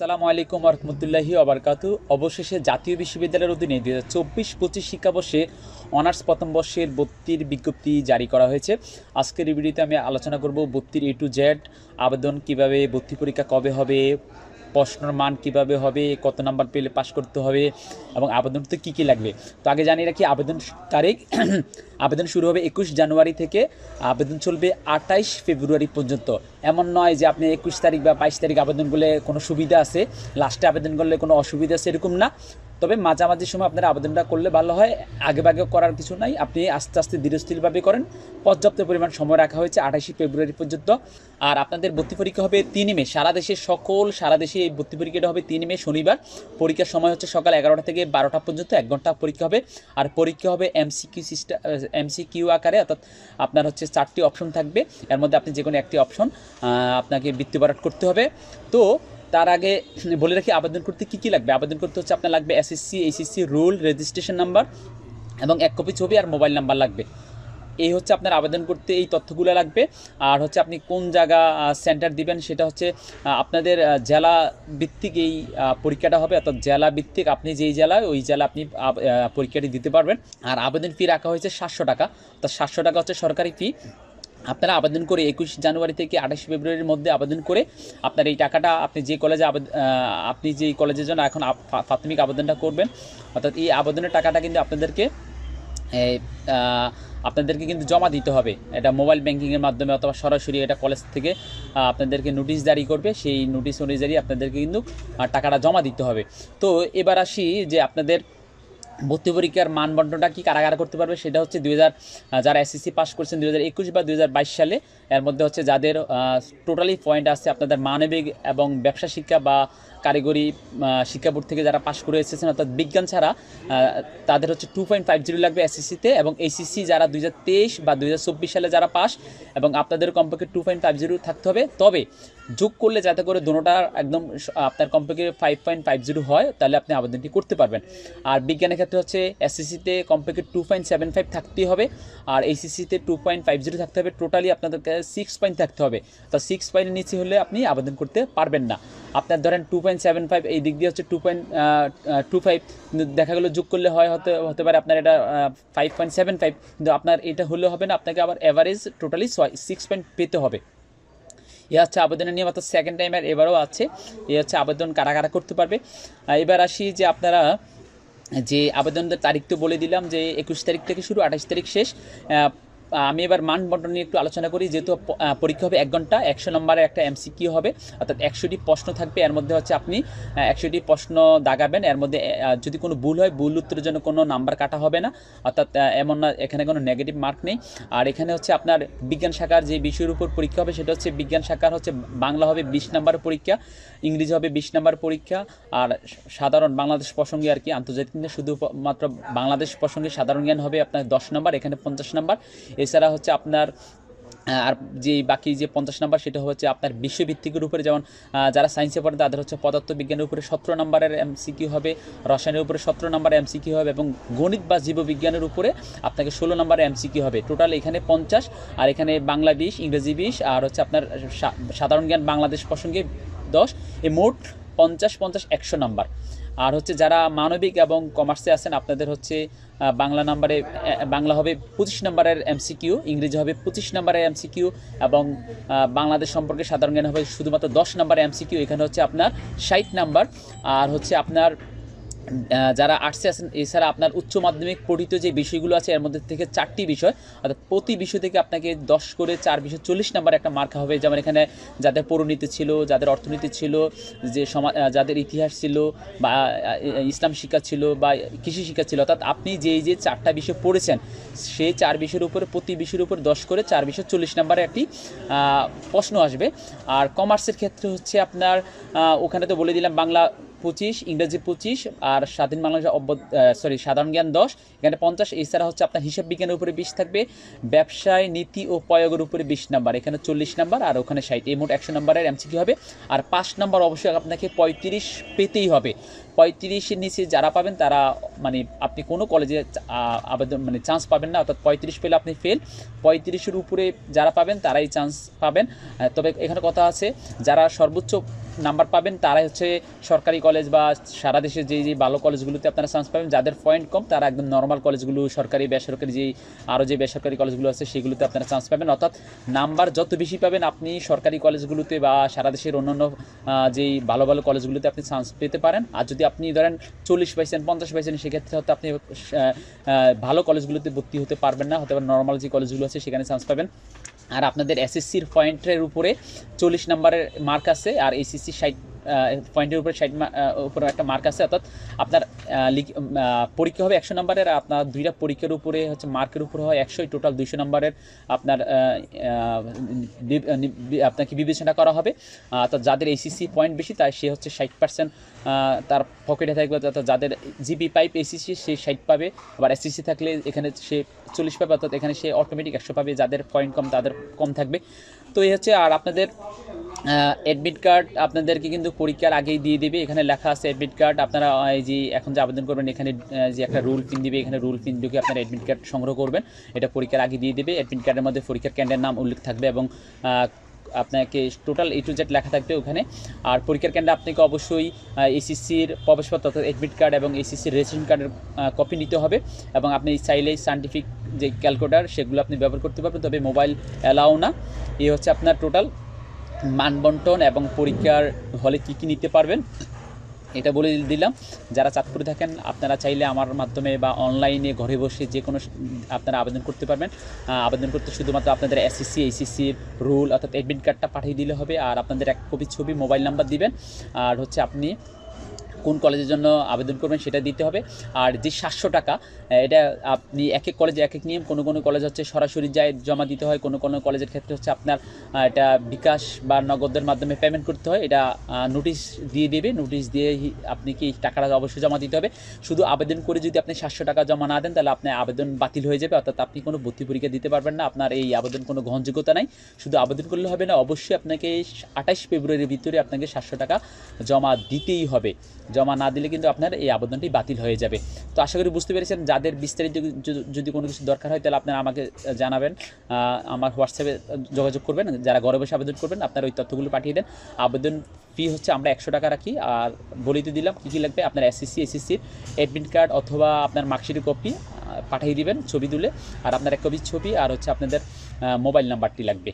আসসালামু আলাইকুম রহমতুল্লাহি আবারকাতু অবশেষে জাতীয় বিশ্ববিদ্যালয়ের অধীনে দু হাজার চব্বিশ পঁচিশ শিক্ষাবর্ষে অনার্স প্রথম বর্ষের ভর্তির বিজ্ঞপ্তি জারি করা হয়েছে। আজকের ভিডিওতে আমি আলোচনা করব ভর্তির এ টু জেড আবেদন কীভাবে ভর্তি পরীক্ষা কবে হবে প্রশ্নের মান কীভাবে হবে, কত নাম্বার পেলে পাশ করতে হবে এবং আবেদন তো কী কী লাগবে। তো আগে জানিয়ে রাখি, আবেদন তারিখ, আবেদন শুরু হবে একুশ জানুয়ারি থেকে, আবেদন চলবে আঠাইশ ফেব্রুয়ারি পর্যন্ত। এমন নয় যে আপনি একুশ তারিখ বা বাইশ তারিখ আবেদন করলে কোনো সুবিধা আছে, লাস্টে আবেদন করলে কোনো অসুবিধা আছে, এরকম না। তবে মাঝামাঝি সময় আপনারা আবেদনটা করলে ভালো হয়। আগে ভাগে করার কিছু নাই। আপনি আস্তে আস্তে ধীরস্থিরভাবে করেন। পর্যাপ্ত পরিমাণ সময় রাখা হয়েছে আঠাশে ফেব্রুয়ারি পর্যন্ত। আর আপনাদের ভর্তি পরীক্ষা হবে তিন মে। সারা দেশে সকল, সারা দেশে এই ভর্তি পরীক্ষাটা হবে তিন মে, শনিবার। পরীক্ষার সময় হচ্ছে সকাল এগারোটা থেকে বারোটা পর্যন্ত। এক ঘণ্টা পরীক্ষা হবে। আর পরীক্ষা হবে এমসিকিউ সিস্টেম এমসিকিউ আকারে। অর্থাৎ আপনার হচ্ছে চারটি অপশন থাকবে। এর মধ্যে আপনি যে কোনো একটি অপশন আপনাকে বৃত্তিবরাট করতে হবে। তো তার আগে বলে রাখি, আবেদন করতে কী কী লাগবে? আবেদন করতে হচ্ছে আপনার লাগবে SSC HSC roll registration number এবং এক কপি ছবি আর মোবাইল নাম্বার লাগবে। এই হচ্ছে আপনার আবেদন করতে এই তথ্যগুলো লাগবে। আর হচ্ছে আপনি কোন জায়গা সেন্টার দিবেন সেটা হচ্ছে আপনাদের জেলা ভিত্তিক এই পরীক্ষাটা হবে। অর্থাৎ জেলা ভিত্তিক আপনি যেই জেলায়, ওই জেলা আপনি পরীক্ষাটি দিতে পারবেন। আর আবেদন ফি রাখা হয়েছে সাতশো টাকা। তো সাতশো টাকা হচ্ছে সরকারি ফি আপনারা আবেদন করে একুশ জানুয়ারি থেকে আঠাশ ফেব্রুয়ারির মধ্যে আবেদন করে আপনার এই টাকাটা, আপনি যে কলেজে আপনি যে কলেজের জন্য এখন প্রাথমিক আবেদনটা করবেন, অর্থাৎ এই আবেদনের টাকাটা কিন্তু আপনাদেরকে আপনাদেরকে কিন্তু জমা দিতে হবে। এটা মোবাইল ব্যাংকিংয়ের মাধ্যমে অথবা সরাসরি এটা কলেজ থেকে আপনাদেরকে নোটিশ জারি করবে, সেই নোটিশ অনুযায়ী আপনাদেরকে কিন্তু টাকাটা জমা দিতে হবে। তো এবার আসি যে আপনাদের ভর্তি পরীক্ষার মানদণ্ডটা কি কারা কারা করতে পারবে সেটা হচ্ছে দু হাজার যারা এসএসসি পাস করছেন দুই হাজার একুশ বা দুই হাজার বাইশ সালে, এর মধ্যে হচ্ছে যাদের টোটালি পয়েন্ট আছে আপনাদের মানবিক এবং ব্যবসা শিক্ষা বা কারিগরি শিক্ষা বোর্ড থেকে যারা পাশ করে এসেছেন অর্থাৎ বিজ্ঞান ছাড়া তাদের হচ্ছে টু পয়েন্ট ফাইভ জিরো লাগবে এসএসসিতে এবং এইচএসসি যারা দুই হাজার তেইশ বা দুই হাজার চব্বিশ সালে যারা পাস এবং আপনাদের কমপক্ষে টু পয়েন্ট ফাইভ জিরো থাকতে হবে। তবে যোগ করলে যাতে করে দুটোটার একদম আপনার কমপক্ষে ফাইভ পয়েন্ট ফাইভ জিরো হয়, তাহলে আপনি আবেদনটি করতে পারবেন। আর বিজ্ঞানের ক্ষেত্রে হচ্ছে এসএসসিতে কমপক্ষে টু পয়েন্ট সেভেন ফাইভ থাকতেই হবে আর এইচএসসিতে টু পয়েন্ট ফাইভ জিরো থাকতে হবে। টোটালি আপনাদেরকে সিক্স পয়েন্ট থাকতে হবে। তো সিক্স পয়েন্টের নিচে হলে আপনি আবেদন করতে পারবেন না। আপনার ধরেন টু পয়েন্ট সেভেন ফাইভ এই দিক দিয়ে হচ্ছে টু পয়েন্ট টু ফাইভ দেখা গেলো যোগ করলে হয় হতে হতে পারে আপনার এটা ফাইভ পয়েন্ট সেভেন ফাইভ কিন্তু আপনার এটা হলে হবে না। আপনাকে আবার অ্যাভারেজ টোটালি সিক্স পয়েন্ট পেতে হবে। এ হচ্ছে আবেদনের নিয়ম, অর্থাৎ সেকেন্ড টাইমের এবারও আছে। এ হচ্ছে আবেদন কারা কারা করতে পারবে? এবার আসি যে আপনারা যে আবেদনের তারিখ তো বলে দিলাম যে একুশ তারিখ থেকে শুরু আঠাশ তারিখ শেষ। আমি এবার মান বন্টন নিয়ে একটু আলোচনা করি, যেহেতু পরীক্ষা হবে এক ঘণ্টা, একশো নম্বরের একটা এমসিকিউ হবে, অর্থাৎ একশোটি প্রশ্ন থাকবে, এর মধ্যে হচ্ছে আপনি একশোটি প্রশ্ন দাগাবেন, এর মধ্যে যদি কোনো ভুল হয়, ভুল উত্তরের জন্য কোনো নাম্বার কাটা হবে না, অর্থাৎ এমন না, এখানে কোনো নেগেটিভ মার্ক নেই, আর এখানে হচ্ছে আপনার বিজ্ঞান শাখার যে বিষয়ের উপর পরীক্ষা হবে, সেটা হচ্ছে বিজ্ঞান শাখার হচ্ছে বাংলা হবে বিশ নাম্বার পরীক্ষা, ইংরেজি হবে বিশ নাম্বার পরীক্ষা, আর সাধারণ বাংলাদেশ প্রসঙ্গে আর কি আন্তর্জাতিক, শুধুমাত্র বাংলাদেশ প্রসঙ্গে সাধারণ জ্ঞান হবে আপনার দশ নাম্বার, এখানে পঞ্চাশ নাম্বার এছাড়া হচ্ছে আপনার আর যে বাকি যে পঞ্চাশ নাম্বার সেটা হচ্ছে আপনার বিশ্বভিত্তিকের উপরে। যেমন যারা সায়েন্সে পড়ে তাদের হচ্ছে পদার্থবিজ্ঞানের উপরে সতেরো নাম্বারের এমসিকিউ হবে, রসায়নের উপরে সতেরো নাম্বার এমসিকিউ হবে এবং গণিত বা জীববিজ্ঞানের উপরে আপনাকে ষোলো নাম্বারের এমসিকিউ হবে। টোটাল এখানে পঞ্চাশ, আর এখানে বাংলা বিশ, ইংরেজি বিশ, আর হচ্ছে আপনার সাধারণ জ্ঞান বাংলাদেশ প্রসঙ্গে দশ এই মোট পঞ্চাশ পঞ্চাশ, একশো নাম্বার। আর হচ্ছে যারা মানবিক এবং কমার্সে আছেন, আপনাদের হচ্ছে বাংলা নাম্বারে বাংলা হবে পঁচিশ নাম্বারের এমসিকিউ ইংরেজি হবে পঁচিশ নম্বরের এমসিকিউ এবং বাংলাদেশ সম্পর্কে সাধারণ জ্ঞান হবে শুধুমাত্র দশ নাম্বার এমসিকিউ এখানে হচ্ছে আপনার ষাট নাম্বার, আর হচ্ছে আপনার যারা আর্টসে আছেন, এছাড়া আপনার উচ্চ মাধ্যমিক পঠিত যে বিষয়গুলো আছে, এর মধ্যে থেকে চারটি বিষয়, অর্থাৎ প্রতি বিষয় থেকে আপনাকে দশ করে চার বিষয় চল্লিশ নাম্বার একটা মার্কা হবে। যেমন এখানে যাদের পৌরনীতি ছিল, যাদের অর্থনীতি ছিল, যে সমাজ যাদের ইতিহাস ছিল, বা ইসলাম শিক্ষা ছিল, বা, কৃষি শিক্ষা ছিল, অর্থাৎ আপনি যেই যে চারটা বিষয় পড়েছেন, সেই চার বিষয়ের উপরে, প্রতি বিষয়ের উপর দশ করে চার বিষয় চল্লিশ নাম্বারে একটি প্রশ্ন আসবে। আর কমার্সের ক্ষেত্রে হচ্ছে আপনার ওখানে তো বলে দিলাম বাংলা পঁচিশ, ইংরেজি পঁচিশ আর স্বাধীন বাংলা সরি সাধারণ জ্ঞান দশ। এখানে পঞ্চাশ এছাড়া হচ্ছে আপনার হিসাব বিজ্ঞানের উপরে বিশ থাকবে। ব্যবসায় নীতি ও প্রয়োগের উপরে বিশ নাম্বার, এখানে চল্লিশ নাম্বার আর ওখানে ষাট। এই মোট একশো নাম্বারের এমসিকিউ হবে। আর পাঁচ নাম্বার অবশ্যই আপনাকে পঁয়ত্রিশ পেতেই হবে। পঁয়ত্রিশের নিচে যারা পাবেন, তারা মানে আপনি কোনো কলেজে আবেদন মানে চান্স পাবেন না, অর্থাৎ পঁয়ত্রিশ পেলে আপনি ফেল পঁয়ত্রিশের উপরে যারা পাবেন, তারাই চান্স পাবেন। তবে এখানে কথা আছে, যারা সর্বোচ্চ নাম্বার পাবেন, তারাই হচ্ছে সরকারি কলেজ বা সারা দেশের যে যে ভালো কলেজগুলোতে আপনারা চান্স পাবেন, যাদের পয়েন্ট কম, তারা একদম নর্মাল কলেজগুলো সরকারি, বেসরকারি যে আরও যে বেসরকারি কলেজগুলো আছে, সেগুলোতে আপনারা চান্স পাবেন। অর্থাৎ নাম্বার যত বেশি পাবেন, আপনি সরকারি কলেজগুলোতে বা সারা দেশের অন্যান্য যেই ভালো ভালো কলেজগুলোতে আপনি চান্স পেতে পারেন। আর যদি আপনি ধরেন চল্লিশ পাইছেন পঞ্চাশ পাইছেন সেক্ষেত্রে হয়তো আপনি ভালো কলেজগুলোতে ভর্তি হতে পারবেন না হতে পারে নর্মাল যে কলেজগুলো আছে সেখানে চান্স পাবেন। আর আপনাদের এসএসসির পয়েন্টের উপরে চল্লিশ নাম্বারের মার্ক আছে, আর এসএসসি ষাট পয়েন্টের উপরে ষাট উপরে একটা মার্ক আছে, অর্থাৎ আপনার পরীক্ষা হবে একশো নাম্বারের আপনার দুইটা পরীক্ষার উপরে হচ্ছে মার্কের উপরে হয় একশোই টোটাল দুইশো নাম্বারের আপনার আপনাকে বিবেচনা করা হবে। তো যাদের এসিসি পয়েন্ট বেশি, তাই সে হচ্ছে ষাট পার্সেন্ট তার পকেটে থাকবে, অর্থাৎ যাদের জিবি পাইপ এসিসি সে ষাট পাবে, আবার এসিসি থাকলে এখানে সে চল্লিশ পাবে, অর্থাৎ এখানে সে অটোমেটিক একশো পাবে, যাদের পয়েন্ট কম, তাদের কম থাকবে। তো এই হচ্ছে, আর আপনাদের অ্যাডমিট কার্ড আপনাদেরকে কিন্তু পরীক্ষার আগেই দিয়ে দেবে। এখানে লেখা আছে অ্যাডমিট কার্ড আপনারা এই যে এখন যে আবেদন করবেন, এখানে যে একটা রুল পিন দিবে, এখানে রুল পিন ঢুকে আপনার অ্যাডমিট কার্ড সংগ্রহ করবেন। এটা পরীক্ষার আগে দিয়ে দেবে। অ্যাডমিট কার্ডের মধ্যে পরীক্ষার কেন্দ্রের নাম উল্লেখ থাকবে এবং আপনাকে টোটাল এ টু জেড লেখা থাকবে ওখানে। আর পরীক্ষার কেন্দ্রে আপনাকে অবশ্যই এসিসির প্রবেশপত্র অর্থাৎ অ্যাডমিট কার্ড এবং এসিসির রেজিস্ট্রেশন কার্ডের কপি নিতে হবে এবং আপনি চাইলেই সায়েন্টিফিক যে ক্যালকুলেটার সেগুলো আপনি ব্যবহার করতে পারবেন। তবে মোবাইল অ্যালাউ না। এই হচ্ছে আপনার টোটাল মানবন্টন এবং পরীক্ষার হলে কী কী নিতে পারবেন? এটা বলে দিলাম। যারা চাঁদপুরে থাকেন, আপনারা চাইলে আমার মাধ্যমে বা অনলাইনে ঘরে বসে যে কোনো আপনারা আবেদন করতে পারবেন। আবেদন করতে শুধুমাত্র আপনাদের এসএসসি এইচএসসির রুল অর্থাৎ অ্যাডমিট কার্ডটা পাঠিয়ে দিলে হবে। আর আপনাদের এক কপি ছবি মোবাইল নাম্বার দিবেন। আর হচ্ছে আপনি কোন কলেজের জন্য আবেদন করবেন সেটা দিতে হবে। আর যে সাতশো টাকা এটা আপনি এক এক কলেজে এক এক নিয়ম, কোনো কোনো কলেজ হচ্ছে সরাসরি যায় জমা দিতে হয়, কোনো কোনো কলেজের ক্ষেত্রে হচ্ছে আপনার এটা বিকাশ বা নগদের মাধ্যমে পেমেন্ট করতে হয়, এটা নোটিশ দিয়ে দেবে নোটিশ দিয়ে আপনি কি টাকাটা অবশ্যই জমা দিতে হবে। শুধু আবেদন করে যদি আপনি সাতশো টাকা জমা না দেন, তাহলে আপনার আবেদন বাতিল হয়ে যাবে, অর্থাৎ আপনি কোনো ভর্তি পরীক্ষা দিতে পারবেন না, আপনার এই আবেদন কোনো গ্রহণযোগ্যতা নাই। শুধু আবেদন করলে হবে না, অবশ্যই আপনাকে আঠাশ ফেব্রুয়ারির ভিতরে আপনাকে সাতশো টাকা জমা দিতেই হবে। জমা না দিলে কিন্তু আপনার এই আবেদনটি বাতিল হয়ে যাবে। তো আশা করি বুঝতে পেরেছেন, যাদের বিস্তারিত যদি- কোনো কিছু দরকার হয় তাহলে আপনারা আমাকে জানাবেন। আমার হোয়াটসঅ্যাপে যোগাযোগ করবেন। যারা ঘরে বসে আবেদন করবেন, আপনারা ওই তথ্যগুলো পাঠিয়ে দেন। আবেদন ফি হচ্ছে আমরা একশো টাকা রাখি। আর বলিতে দিলাম, কী কী লাগবে? আপনার এসএসসি এসএসসির অ্যাডমিট কার্ড অথবা আপনার মার্কশিটের কপি পাঠিয়ে দিবেন ছবি তুলে। আর আপনার এক কপি ছবি, আর হচ্ছে আপনাদের মোবাইল নাম্বারটি লাগবে।